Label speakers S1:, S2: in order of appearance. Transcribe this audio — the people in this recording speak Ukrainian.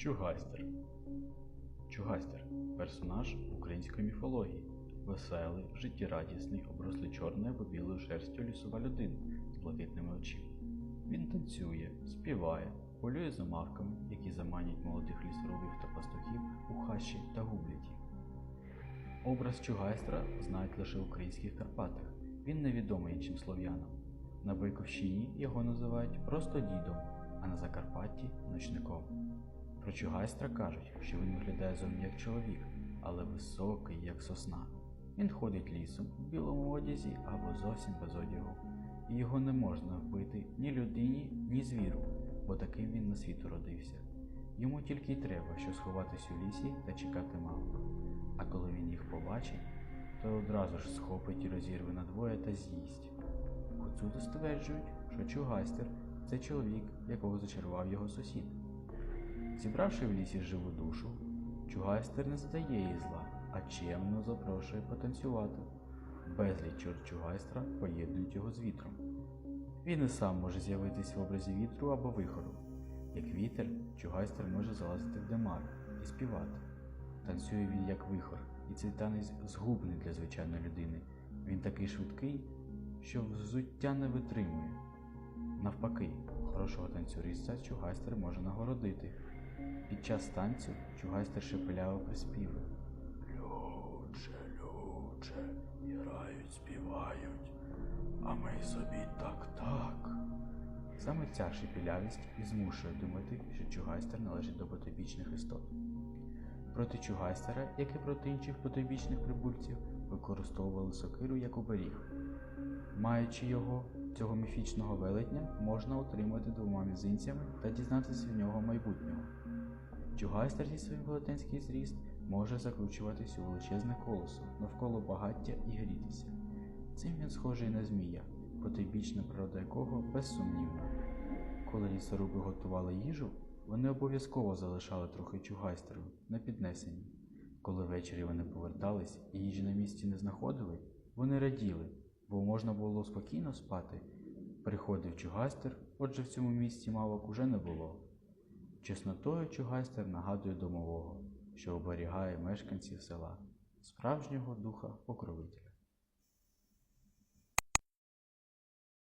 S1: Чугайстер. Чугайстер персонаж української міфології. Веселий, життєрадісний, оброслий чорною або білою шерстю лісова людина з блакитними очима. Він танцює, співає, полює за мавками, які заманять молодих лісорубів та пастухів у хащі та гублять їх. Образ Чугайстра знають лише в українських Карпатах. Він невідомий іншим слов'янам. На Байковщині його називають просто дідом, а на Закарпатті ночником. Про Чугайстра кажуть, що він виглядає зовні як чоловік, але високий, як сосна. Він ходить лісом у білому одязі або зовсім без одягу, і його не можна вбити ні людині, ні звіру, бо таким він на світ родився. Йому тільки й треба, що сховатись у лісі та чекати мавок. А коли він їх побачить, то одразу ж схопить і розірве надвоє та з'їсть. Гуцули стверджують, що Чугайстер це чоловік, якого зачарував його сусід. Зібравши в лісі живу душу, Чугайстер не здає їй зла, а чемно запрошує потанцювати. Безліч чорт Чугайстра поєднують його з вітром. Він і сам може з'явитись в образі вітру або вихору. Як вітер, Чугайстер може залазити в демар і співати. Танцює він як вихор, і цей танець згубний для звичайної людини. Він такий швидкий, що взуття не витримує. Навпаки, хорошого танцюриста Чугайстер може нагородити. Під час танцю Чугайстер шепеляво приспівує. Люче, люче, грають, співають, а ми собі так-так. Саме ця шепілявість і змушує думати, що Чугайстер належить до потойбічних істот. Проти Чугайстера, як і проти інших потойбічних прибульців, використовували сокиру як оберіг. Маючи його, цього міфічного велетня, можна отримати двома мізинцями та дізнатися в нього майбутнього. Чугайстер зі своїм велетенський зріст може закручуватись у величезне колесо навколо багаття і грітися. Цим він схожий на змія, потойбічна природа якого безсумнівна. Коли лісоруби готували їжу, вони обов'язково залишали трохи чугайстеру на піднесенні. Коли ввечері вони повертались і їжі на місці не знаходили, вони раділи, бо можна було спокійно спати. Приходив чугайстер, отже в цьому місці мавок уже не було. Чеснотою чугайстер нагадує домового, що оберігає мешканців села, справжнього духа покровителя.